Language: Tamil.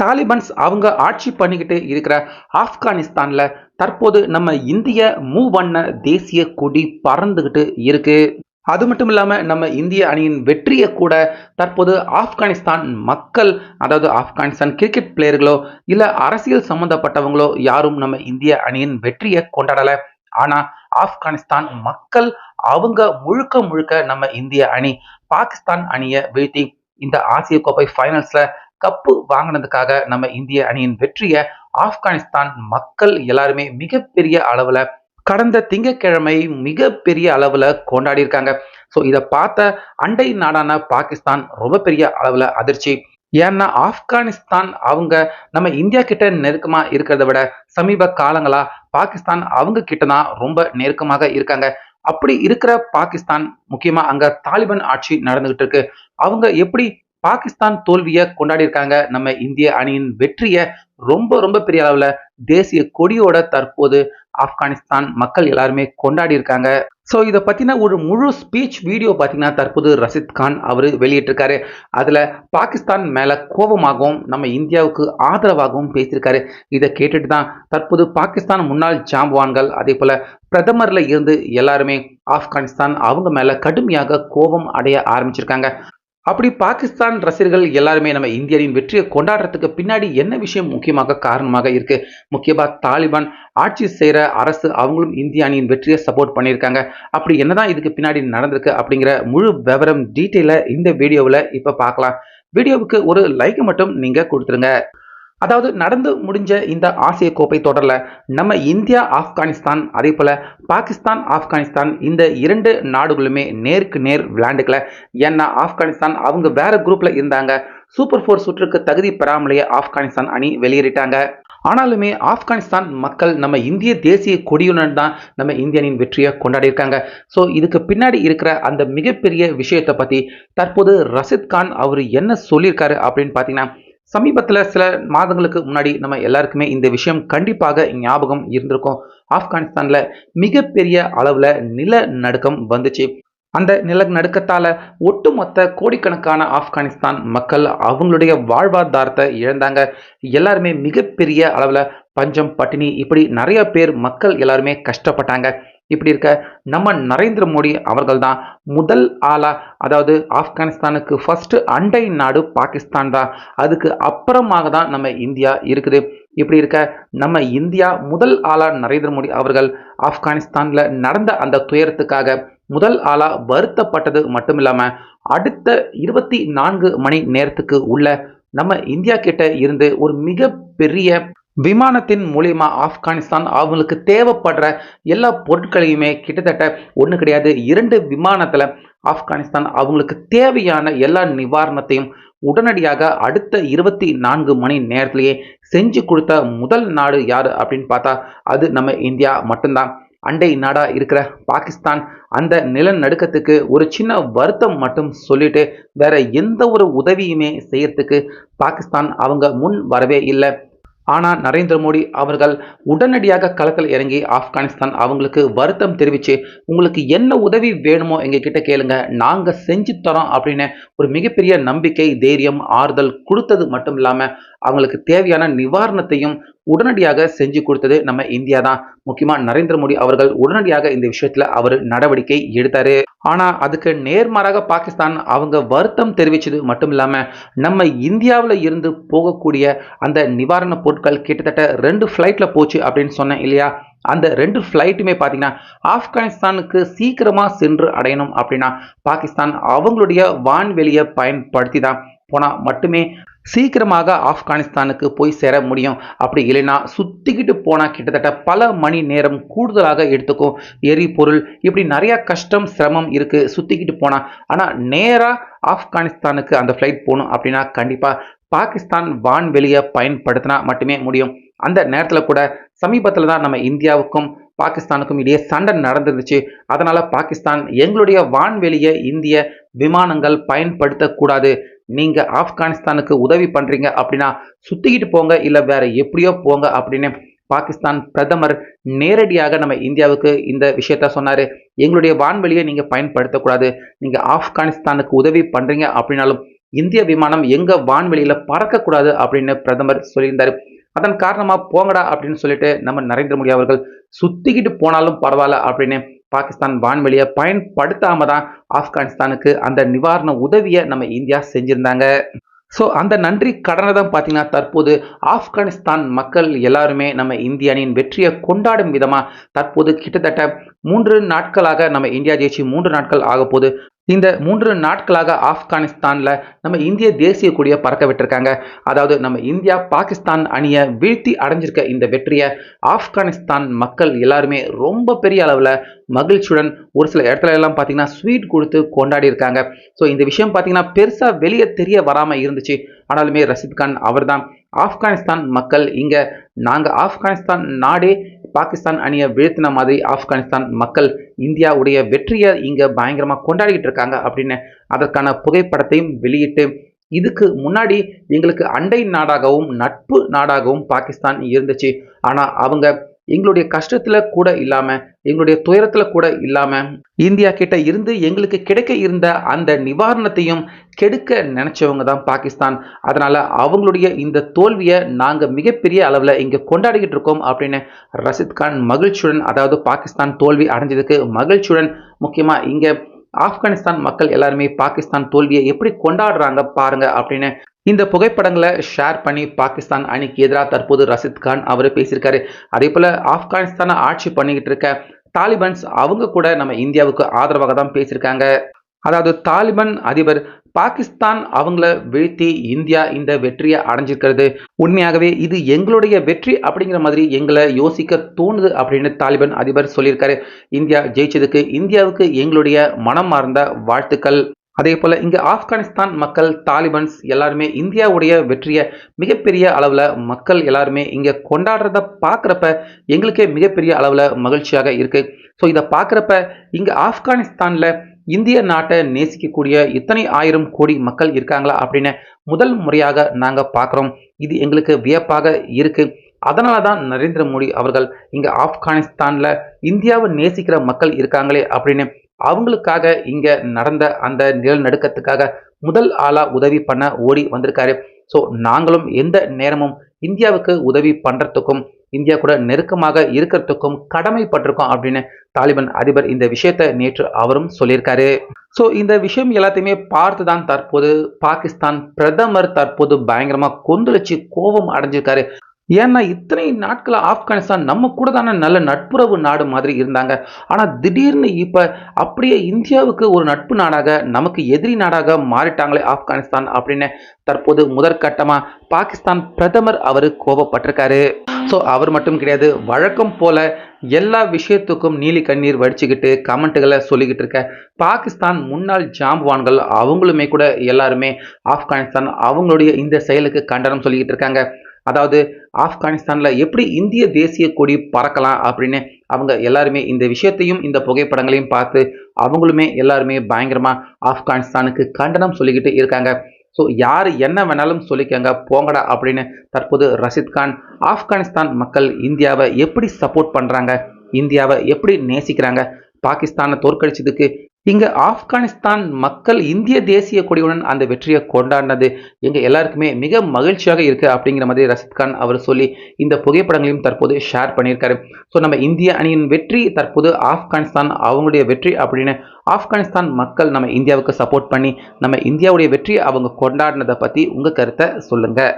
தாலிபன்ஸ் அவங்க ஆட்சி பண்ணிக்கிட்டு இருக்கிற ஆப்கானிஸ்தானில் தற்போது நம்ம இந்திய மூவண்ண தேசிய கொடி பறந்துக்கிட்டு இருக்கு. அது மட்டும் இல்லாமல் நம்ம இந்திய அணியின் வெற்றியை கூட தற்போது ஆப்கானிஸ்தான் மக்கள் அதாவது ஆப்கானிஸ்தான் கிரிக்கெட் பிளேயர்களோ இல்லை அரசியல் சம்பந்தப்பட்டவங்களோ யாரும் நம்ம இந்திய அணியின் வெற்றியை கொண்டாடலை. ஆனால் ஆப்கானிஸ்தான் மக்கள் அவங்க முழுக்க முழுக்க நம்ம இந்திய அணி பாகிஸ்தான் அணியை வீழ்த்தி இந்த ஆசிய கோப்பை ஃபைனல்ஸில் கப்பு வாங்கினதுக்காக நம்ம இந்திய அணியின் வெற்றியை ஆப்கானிஸ்தான் மக்கள் எல்லாருமே மிகப்பெரிய அளவில் கடந்த திங்கட்கிழமை மிகப்பெரிய அளவில் கொண்டாடி இருக்காங்க ஸோ இதை பார்த்த அண்டை நாடான பாகிஸ்தான் ரொம்ப பெரிய அளவில் அதிர்ச்சி. ஏன்னா ஆப்கானிஸ்தான் அவங்க நம்ம இந்தியா கிட்ட நெருக்கமா இருக்கிறத விட சமீப காலங்களா பாகிஸ்தான் அவங்க கிட்ட தான் ரொம்ப நெருக்கமாக இருக்காங்க. அப்படி இருக்கிற பாகிஸ்தான் முக்கியமா அங்க தாலிபான் ஆட்சி நடந்துகிட்டு இருக்கு. அவங்க எப்படி பாகிஸ்தான் தோல்வியை கொண்டாடி இருக்காங்க நம்ம இந்திய அணியின் வெற்றியை ரொம்ப ரொம்ப பெரிய அளவுல தேசிய கொடியோட தற்போது ஆப்கானிஸ்தான் மக்கள் எல்லாருமே கொண்டாடி இருக்காங்க ஸோ இதை பற்றின ஒரு முழு ஸ்பீச் வீடியோ பார்த்தீங்கன்னா தற்போது ரஷித் கான் அவர் வெளியிட்டிருக்காரு. அதில் பாகிஸ்தான் மேலே கோபமாகவும் நம்ம இந்தியாவுக்கு ஆதரவாகவும் பேசியிருக்காரு. இதை கேட்டுட்டு தான் தற்போது பாகிஸ்தான் முன்னாள் ஜாம்பவான்கள் அதே போல் பிரதமரில் இருந்து எல்லாருமே ஆப்கானிஸ்தான் அவங்க மேலே கடுமையாக கோபம் அடைய ஆரம்பிச்சிருக்காங்க. அப்படி பாகிஸ்தான் ரசிகர்கள் எல்லாருமே நம்ம இந்தியாவின் வெற்றியை கொண்டாடுறதுக்கு பின்னாடி என்ன விஷயம் முக்கியமாக காரணமாக இருக்கு? முக்கியமாக தாலிபான் ஆட்சி செய்கிற அரசு அவங்களும் இந்திய அணியின் வெற்றியை சப்போர்ட் பண்ணியிருக்காங்க. அப்படி என்னதான் இதுக்கு பின்னாடி நடந்திருக்கு அப்படிங்கிற முழு விவரம் டீட்டெயிலாக இந்த வீடியோவில் இப்போ பார்க்கலாம். வீடியோவுக்கு ஒரு லைக் மட்டும் நீங்கள் கொடுத்துருங்க. அதாவது நடந்து முடிஞ்ச இந்த ஆசிய கோப்பை தொடரில் நம்ம இந்தியா ஆப்கானிஸ்தான் அதே போல் பாகிஸ்தான் ஆப்கானிஸ்தான் இந்த இரண்டு நாடுகளுமே நேருக்கு நேர் விளையாண்டுக்கல. ஏன்னா ஆப்கானிஸ்தான் அவங்க வேற குரூப்பில் இருந்தாங்க. சூப்பர் ஃபோர் சுற்றுக்கு தகுதி பெறாமலேயே ஆப்கானிஸ்தான் அணி வெளியேறிட்டாங்க. ஆனாலுமே ஆப்கானிஸ்தான் மக்கள் நம்ம இந்திய தேசிய கொடியுடன் தான் நம்ம இந்தியனின் வெற்றியை கொண்டாடி இருக்காங்க. ஸோ இதுக்கு பின்னாடி இருக்கிற அந்த மிகப்பெரிய விஷயத்தை பற்றி தற்போது ரஷித் கான் அவர் என்ன சொல்லியிருக்காரு அப்படின்னு பார்த்தீங்கன்னா சமீபத்தில் சில மாதங்களுக்கு முன்னாடி நம்ம எல்லாருக்குமே இந்த விஷயம் கண்டிப்பாக ஞாபகம் இருந்திருக்கும். ஆப்கானிஸ்தானில் மிகப்பெரிய அளவில் நிலநடுக்கம் வந்துச்சு. அந்த நிலநடுக்கத்தால் ஒட்டுமொத்த கோடிக்கணக்கான ஆப்கானிஸ்தான் மக்கள் அவங்களுடைய வாழ்வாதாரத்தை இழந்தாங்க. எல்லாருமே மிகப்பெரிய அளவில் பஞ்சம் பட்டினி இப்படி நிறைய பேர் மக்கள் எல்லாருமே கஷ்டப்பட்டாங்க. இப்படி இருக்க. நம்ம நரேந்திர மோடி அவர்கள் தான் முதல் ஆளா அதாவது ஆப்கானிஸ்தானுக்கு ஃபர்ஸ்ட் அண்டை நாடு பாகிஸ்தான் தான் அதுக்கு அப்புறமாக தான் நம்ம இந்தியா இருக்குது. இப்படி இருக்க நம்ம இந்தியா முதல் ஆளா நரேந்திர மோடி அவர்கள் ஆப்கானிஸ்தான்ல நடந்த அந்த துயரத்துக்காக முதல் ஆளா வருத்தப்பட்டது மட்டும் இல்லாம அடுத்த இருபத்தி நான்கு மணி நேரத்துக்கு உள்ள நம்ம இந்தியா கிட்ட இருந்து ஒரு மிகப்பெரிய விமானத்தின் மூலியமா ஆப்கானிஸ்தான் அவங்களுக்கு தேவைப்படுற எல்லா பொருட்களையுமே கிட்டத்தட்ட ஒன்று கிடையாது. இரண்டு விமானத்தில் ஆப்கானிஸ்தான் அவங்களுக்கு தேவையான எல்லா நிவாரணத்தையும் உடனடியாக அடுத்த இருபத்தி நான்கு மணி நேரத்திலேயே செஞ்சு கொடுத்த முதல் நாடு யார் அப்படின்னு பார்த்தா அது நம்ம இந்தியா மட்டும்தான். அண்டை நாடாக இருக்கிற பாகிஸ்தான் அந்த நிலநடுக்கத்துக்கு ஒரு சின்ன வருத்தம் மட்டும் சொல்லிட்டு வேற எந்த ஒரு உதவியுமே செய்யறதுக்கு பாகிஸ்தான் அவங்க முன் வரவே இல்லை. ஆனால் நரேந்திர மோடி அவர்கள் உடனடியாக களத்தில் இறங்கி ஆப்கானிஸ்தான் அவங்களுக்கு வருத்தம் தெரிவித்து உங்களுக்கு என்ன உதவி வேணுமோ எங்ககிட்ட கேளுங்க நாங்கள் செஞ்சு தரோம் அப்படின்னு ஒரு மிகப்பெரிய நம்பிக்கை தைரியம் ஆறுதல் கொடுத்தது மட்டும் இல்லாமல் அவங்களுக்கு தேவையான நிவாரணத்தையும் உடனடியாக செஞ்சு கொடுத்தது நம்ம இந்தியா தான். முக்கியமாக நரேந்திர மோடி அவர்கள் உடனடியாக இந்த விஷயத்தில் அவர் நடவடிக்கை எடுத்தாரு. ஆனால் அதுக்கு நேர்மாறாக பாகிஸ்தான் அவங்க வருத்தம் தெரிவித்தது மட்டும் இல்லாமல் நம்ம இந்தியாவில் இருந்து போகக்கூடிய அந்த நிவாரண பொருட்கள் கிட்டத்தட்ட ரெண்டு ஃப்ளைட்டில் போச்சு அப்படின்னு சொன்னேன் இல்லையா? அந்த ரெண்டு ஃப்ளைட்டுமே பார்த்தீங்கன்னா ஆப்கானிஸ்தானுக்கு சீக்கிரமாக சென்று அடையணும் அப்படின்னா பாகிஸ்தான் அவங்களுடைய வான்வெளியை பயன்படுத்தி தான் போனால் மட்டுமே சீக்கிரமாக ஆப்கானிஸ்தானுக்கு போய் சேர முடியும். அப்படி இல்லைன்னா சுற்றிக்கிட்டு போனால் கிட்டத்தட்ட பல மணி நேரம் கூடுதலாக எடுத்துக்கும். எரிபொருள் இப்படி நிறையா கஷ்டம் சிரமம் இருக்குது சுற்றிக்கிட்டு போனால் ஆனால் நேராக ஆப்கானிஸ்தானுக்கு அந்த ஃப்ளைட் போகணும் அப்படின்னா கண்டிப்பாக பாகிஸ்தான் வான்வெளியை பயன்படுத்தினா மட்டுமே முடியும். அந்த நேரத்தில் கூட சமீபத்தில் தான் நம்ம இந்தியாவுக்கும் பாகிஸ்தானுக்கும் இடையே சண்டை நடந்துருச்சு. அதனால் பாகிஸ்தான் எங்களுடைய வான்வெளியை இந்திய விமானங்கள் பயன்படுத்தக்கூடாது. நீங்கள் ஆப்கானிஸ்தானுக்கு உதவி பண்ணுறீங்க அப்படின்னா சுற்றிக்கிட்டு போங்க இல்லை வேறு எப்படியோ போங்க அப்படின்னு பாகிஸ்தான் பிரதமர் நேரடியாக நம்ம இந்தியாவுக்கு இந்த விஷயத்த சொன்னார். எங்களுடைய வான்வெளியை நீங்கள் பயன்படுத்தக்கூடாது. நீங்கள் ஆப்கானிஸ்தானுக்கு உதவி பண்ணுறீங்க அப்படின்னாலும் இந்திய விமானம் எங்கள் வான்வெளியில் பறக்கக்கூடாது அப்படின்னு பிரதமர் சொல்லியிருந்தார். அதன் காரணமாக போங்கடா அப்படின்னு சொல்லிட்டு நம்ம நரேந்திர மோடி அவர்கள் சுத்திக்கிட்டு போனாலும் பரவாயில்ல அப்படின்னு பாகிஸ்தான் வான்வெளியை பயன்படுத்தாம தான் ஆப்கானிஸ்தானுக்கு அந்த நிவாரண உதவியை நம்ம இந்தியா செஞ்சிருந்தாங்க. ஸோ அந்த நன்றி கடனை தான் பார்த்தீங்கன்னா தற்போது ஆப்கானிஸ்தான் மக்கள் எல்லாருமே நம்ம இந்திய அணியின் வெற்றியை கொண்டாடும் விதமாக தற்போது கிட்டத்தட்ட மூன்று நாட்களாக நம்ம இந்தியா ஜெயிச்சு மூன்று நாட்கள் ஆக போது இந்த மூன்று நாட்களாக ஆப்கானிஸ்தானில் நம்ம இந்திய தேசிய கொடியை பறக்க விட்டுருக்காங்க. அதாவது நம்ம இந்தியா பாகிஸ்தான் அணியை வீழ்த்தி அடைஞ்சிருக்க இந்த வெற்றியை ஆப்கானிஸ்தான் மக்கள் எல்லாருமே ரொம்ப பெரிய அளவில் மகிழ்ச்சியுடன் ஒரு சில இடத்துல எல்லாம் பார்த்தீங்கன்னா ஸ்வீட் கொடுத்து கொண்டாடி இருக்காங்க. ஸோ இந்த விஷயம் பார்த்தீங்கன்னா பெருசாக வெளியே தெரிய வராமல் இருந்துச்சு. ஆனாலுமே ரஷித் கான் அவர்தான் ஆப்கானிஸ்தான் மக்கள் இங்கே நாங்கள் ஆப்கானிஸ்தான் நாடே பாகிஸ்தான் அணியை வீழ்த்தின மாதிரி ஆப்கானிஸ்தான் மக்கள் இந்தியாவுடைய வெற்றியை இங்கே பயங்கரமாக கொண்டாடிக்கிட்டு இருக்காங்க அப்படின்னு அதற்கான புகைப்படத்தையும் வெளியிட்டு இதுக்கு முன்னாடி எங்களுக்கு அண்டை நாடாகவும் நட்பு நாடாகவும் பாகிஸ்தான் இருந்துச்சு. ஆனால் அவங்க எங்களுடைய கஷ்டத்துல கூட இல்லாம எங்களுடைய துயரத்துல கூட இல்லாம இந்தியா கிட்ட இருந்து எங்களுக்கு கிடைக்க இருந்த அந்த நிவாரணத்தையும் கெடுக்க நினைச்சவங்க தான் பாகிஸ்தான். அதனால அவங்களுடைய இந்த தோல்வியை நாங்க மிகப்பெரிய அளவுல இங்க கொண்டாடிக்கிட்டு இருக்கோம் அப்படின்னு ரஷித் கான் மகிழ்ச்சியுடன் அதாவது பாகிஸ்தான் தோல்வி அடைஞ்சதுக்கு மகிழ்ச்சியுடன் முக்கியமா இங்க ஆப்கானிஸ்தான் மக்கள் எல்லாருமே பாகிஸ்தான் தோல்வியை எப்படி கொண்டாடுறாங்க பாருங்க அப்படின்னு இந்த புகைப்படங்களை ஷேர் பண்ணி பாகிஸ்தான் அணிக்கு எதிராக தற்போது ரஷித் கான் அவர் பேசியிருக்காரு. அதே போல ஆப்கானிஸ்தானை ஆட்சி பண்ணிக்கிட்டு இருக்க தாலிபன்ஸ் அவங்க கூட நம்ம இந்தியாவுக்கு ஆதரவாக தான் பேசியிருக்காங்க. அதாவது தாலிபான் அதிபர் பாகிஸ்தான் அவங்கள வீழ்த்தி இந்தியா இந்த வெற்றியை அடைஞ்சிருக்கிறது. உண்மையாகவே இது எங்களுடைய வெற்றி அப்படிங்கிற மாதிரி எங்களை யோசிக்க தோணுது அப்படின்னு தாலிபான் அதிபர் சொல்லியிருக்காரு. இந்தியா ஜெயிச்சதுக்கு இந்தியாவுக்கு எங்களுடைய மனம் மார்ந்த வாழ்த்துக்கள். அதே போல் இங்கே ஆப்கானிஸ்தான் மக்கள் தாலிபன்ஸ் எல்லாருமே இந்தியாவுடைய வெற்றியை மிகப்பெரிய அளவில் மக்கள் எல்லாருமே இங்கே கொண்டாடுறத பார்க்குறப்ப எங்களுக்கே மிகப்பெரிய அளவில் மகிழ்ச்சியாக இருக்குது ஸோ இதை பார்க்குறப்ப இங்கே ஆப்கானிஸ்தானில் இந்திய நாட்டை நேசிக்கக்கூடிய இத்தனை ஆயிரம் கோடி மக்கள் இருக்காங்களா அப்படின்னு முதல் முறையாக நாங்கள் பார்க்குறோம். இது எங்களுக்கு வியப்பாக இருக்குது அதனால தான் நரேந்திர மோடி அவர்கள் இங்கே ஆப்கானிஸ்தானில் இந்தியாவை நேசிக்கிற மக்கள் இருக்காங்களே அப்படின்னு அவங்களுக்காக இங்க நடந்த அந்த நிலநடுக்கத்துக்காக முதல் ஆளா உதவி பண்ண ஓடி வந்திருக்காரு. ஸோ நாங்களும் எந்த நேரமும் இந்தியாவுக்கு உதவி பண்றதுக்கும் இந்தியா கூட நெருக்கமாக இருக்கிறதுக்கும் கடமைப்பட்டிருக்கோம் அப்படின்னு தாலிபான் அதிபர் இந்த விஷயத்தை நேற்று அவரும் சொல்லியிருக்காரு. ஸோ இந்த விஷயம் எல்லாத்தையுமே பார்த்து தான் தற்போது பாகிஸ்தான் பிரதமர் தற்போது பயங்கரமா கொந்தளிச்சு கோபம் அடைஞ்சிருக்காரு. ஏன்னா இத்தனை நாட்களாக ஆப்கானிஸ்தான் நம்ம கூட தானே நல்ல நட்புறவு நாடு மாதிரி இருந்தாங்க. ஆனால் திடீர்னு இப்போ அப்படியே இந்தியாவுக்கு ஒரு நட்பு நாடாக நமக்கு எதிரி நாடாக மாறிட்டாங்களே ஆப்கானிஸ்தான் அப்படின்னு தற்போது முதற்கட்டமாக பாகிஸ்தான் பிரதமர் அவர் கோபப்பட்டிருக்காரு. ஸோ அவர் மட்டும் கிடையாது வழக்கம் போல எல்லா விஷயத்துக்கும் நீலி கண்ணீர் வடிச்சுக்கிட்டு கமெண்ட்டுகளை சொல்லிக்கிட்டு இருக்க பாகிஸ்தான் முன்னாள் ஜாம்பவான்கள் அவங்களுமே கூட எல்லாருமே ஆப்கானிஸ்தான் அவங்களுடைய இந்த செயலுக்கு கண்டனம் சொல்லிக்கிட்டு இருக்காங்க. அதாவது ஆப்கானிஸ்தானில் எப்படி இந்திய தேசிய கொடி பறக்கலாம் அப்படின்னு அவங்க எல்லாருமே இந்த விஷயத்தையும் இந்த புகைப்படங்களையும் பார்த்து அவங்களுமே எல்லாருமே பயங்கரமாக ஆப்கானிஸ்தானுக்கு கண்டனம் சொல்லிக்கிட்டு இருக்காங்க. ஸோ யார் என்ன வேணாலும் சொல்லிக்கங்க போங்கடா அப்படின்னு தற்போது ரஷித் கான் ஆப்கானிஸ்தான் மக்கள் இந்தியாவை எப்படி சப்போர்ட் பண்ணுறாங்க இந்தியாவை எப்படி நேசிக்கிறாங்க பாகிஸ்தானை தோற்கடிச்சதுக்கு இங்கே ஆப்கானிஸ்தான் மக்கள் இந்திய தேசிய கொடியுடன் அந்த வெற்றியை கொண்டாடினது. எங்க எல்லாருக்குமே மிக மகிழ்ச்சியாக இருக்கு அப்படிங்கிற மாதிரி ரஷித் கான் அவர் சொல்லி இந்த புகைப்படங்களையும் தற்போது ஷேர் பண்ணியிருக்காரு. ஸோ நம்ம இந்திய அணியின் வெற்றி தற்போது ஆப்கானிஸ்தான் அவங்களுடைய வெற்றி அப்படின்னு ஆப்கானிஸ்தான் மக்கள் நம்ம இந்தியாவுக்கு சப்போர்ட் பண்ணி நம்ம இந்தியாவுடைய வெற்றியை அவங்க கொண்டாடினதை பற்றி உங்கள் கருத்தை சொல்லுங்கள்